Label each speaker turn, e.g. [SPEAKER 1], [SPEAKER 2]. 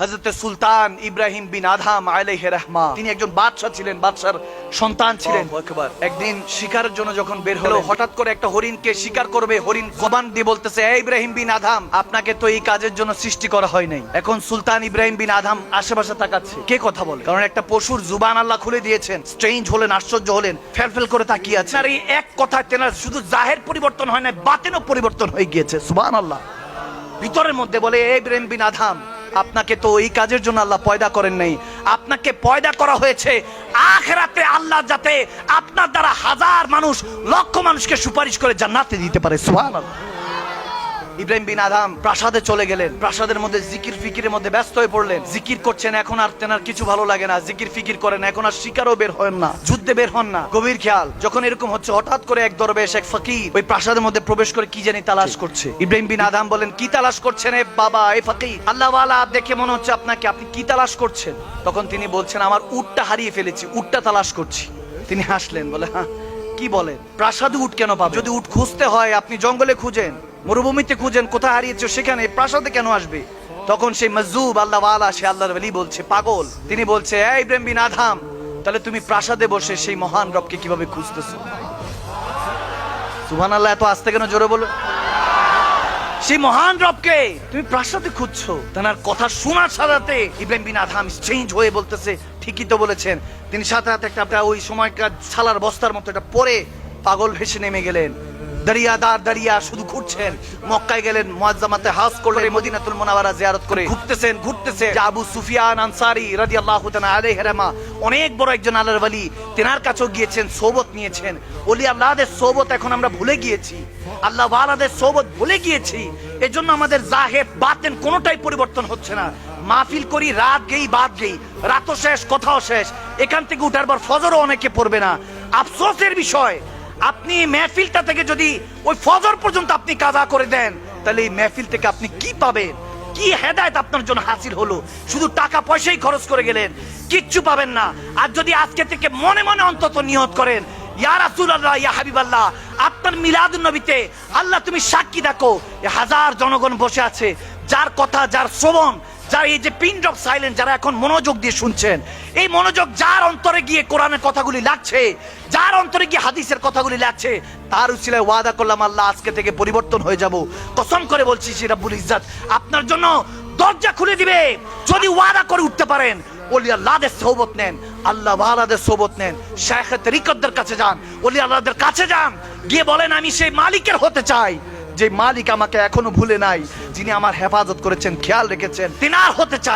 [SPEAKER 1] হজরত সুলতান ইব্রাহিম বিন আধাম আলাইহি রহমা তিনি একজন বাদশাহ ছিলেন বাদশার সন্তান ছিলেন। একদিন শিকারের জন্য যখন বের হলো হঠাৎ করে একটা হরিণকে শিকার করবে হরিণ জবান দিয়ে বলতেছে "এই ইব্রাহিম বিন আধাম আপনাকে তো এই কাজের জন্য সৃষ্টি করা হয় নাই। এখন সুলতান ইব্রাহিম বিন আধাম আশেপাশে তাকাচ্ছে। কে কথা বলে? কারণ একটা পশুর জুবান আল্লাহ খুলে দিয়েছেন। স্ট্রেঞ্জ হলেন আশ্চর্য হলেন ফেলফেল করে তাকিয়ে আছে। আর এই এক কথা তেনার শুধু জাহের পরিবর্তন হয় না বাতেনও পরিবর্তন হয়ে গিয়েছে। সুবান আল্লাহ ভিতরের মধ্যে বলে এই ইব্রাহিম বিন আধাম আপনাকে তো এই কাজের জন্য আল্লাহ পয়দা করেন নাই। আপনাকে পয়দা করা হয়েছে আখরাতে আল্লাহ যাতে আপনার দ্বারা হাজার মানুষ, লক্ষ মানুষকে সুপারিশ করে জান্নাতে দিতে পারে, সুবহানাল্লাহ। ইব্রাহিম বিন আদাম প্রাসাদে চলে গেলেন। প্রাসাদের মধ্যে জিকির ফিকিরের মধ্যে ব্যস্ত হয়ে পড়লেন। জিকির করছেন এখন আর তেনার কিছু ভালো লাগে না। জিকির ফিকির করেন, এখন আর শিকারও বের হন না। যুদ্ধে বের হন না। গভীর খেয়াল। যখন এরকম হচ্ছে, হঠাৎ করে এক দরবেশ এক ফকির ওই প্রাসাদের মধ্যে প্রবেশ করে কি জানি তালাশ করছে। ইব্রাহিম বিন আদাম বলেন, কি তালাশ করছেন এ বাবা, এ ফকির? আল্লাহ দেখে মনে হচ্ছে আপনাকে। আপনি কি তালাশ করছেন? তখন তিনি বলছেন, আমার উটটা হারিয়ে ফেলেছি, উটটা তালাশ করছি। তিনি হাসলেন, বলে হ্যাঁ কি বলেন? প্রাসাদে উট কেন পাবে যদি উট খুঁজতে হয়, আপনি জঙ্গলে খুঁজেন। মরুভূমিতে খুঁজেন, কোথায় হারিয়েছে, সেখানে প্রাসাদে কেন আসবে? তখন সেই মজুব আল্লাহ ওয়ালা, সে আল্লাহর বলি বলছে, পাগল। তিনি বলছে এই ইব্রাহিম বিন আধাম তাহলে তুমি প্রাসাদে বসে সেই মহান রবকে কীভাবে খুঁজতেছো? সুবহান আল্লাহ এত আসতে কেন জোরে বলো? সেই মহান রবকে তুমি প্রাসাদে খুঁজছো তার কথা শোনার সাথে ইব্রাহিম বিন আধাম চেঞ্জ হয়ে বলতেছে, ঠিকই তো বলেছেন। তিনি সাথে সাথে একটা ওই সময়কার ছালার বস্তার মতো এটা পরে পাগল ভেসে নেমে গেলেন। দাঁড়িয়াদার দাঁড়িয়া শুধু ঘুরছেন। মক্কায় গেলেন মুআজ্জামাতে হাজ করলেন মদিনাতুল মুনাওয়ারা জিয়ারত করে। ঘুরতেছেন ঘুরতেছে আবু সুফিয়ান আনসারী রাদিয়াল্লাহু তাআলা আলাইহি রাহমা অনেক বড় একজন আল্লাহর ওলি তেনার কাছেও গিয়েছেন সোবত নিয়েছেন। ওলি আল্লাহদের সোবত এখন আমরা ভুলে গিয়েছি। আল্লাহ ওয়ালাদের সোবত ভুলে গিয়েছি। এজন্য আমাদের জাহেব বাতেন কোনোটাই পরিবর্তন হচ্ছে না। মাহফিল করি রাত গেই বাদ গেই রাতও শেষ কথাও শেষ। এখান থেকে উঠার পর ফজরও অনেকে পড়বে না। আফসোসের বিষয় আপনি মেহফিলটা থেকে যদি ওই ফজর পর্যন্ত আপনি কাজা করে দেন, তাহলে এই মেহফিল থেকে আপনি কি পাবেন? কি হেদায়ত আপনার জন্য হাসিল হলো? শুধু টাকা পয়সাই খরচ করে গেলেন, কিচ্ছু পাবেন না। আর যদি আজকে থেকে মনে মনে অন্তত নিয়ত করেন, ইয়া রাসূলুল্লাহ, ইয়া হাবিবাল্লাহ, আপনার মিলাদুন নবীতে আল্লাহ তুমি সাক্ষী দেখো হাজার জনগণ বসে আছে, যার কথা, যার শ্রবণ যার এই যে পিন ড্রপ সাইলেন্ট যারা এখন মনোযোগ দিয়ে শুনছেন, এই মনোযোগ যার অন্তরে গিয়ে কোরআনের কথাগুলি লাগছে, যার অন্তরে গিয়ে হাদিসের কথাগুলি লাগছে, তার উচিলায় ওয়াদা করলাম, আল্লাহ আজকে থেকে পরিবর্তন হয়ে যাব। কসম করে বলছি, সে রাব্বুল ইজ্জাত, আপনার জন্য দরজা খুলে দিবে। যদি ওয়াদা করে উঠতে পারেন ওলি আল্লাহদের সোবত নেন, আল্লাহ ওয়ালাদের সোবত নেন শেখ তরিকতদের কাছে যান ওলি আল্লাহদের কাছে যান, গিয়ে বলেন, আমি সেই মালিকের হতে চাই। যে মালিক আমাকে এখনও ভুলে নাই, যিনি আমার হেফাজত করেছেন, খেয়াল রেখেছেন তিনার হতে চায়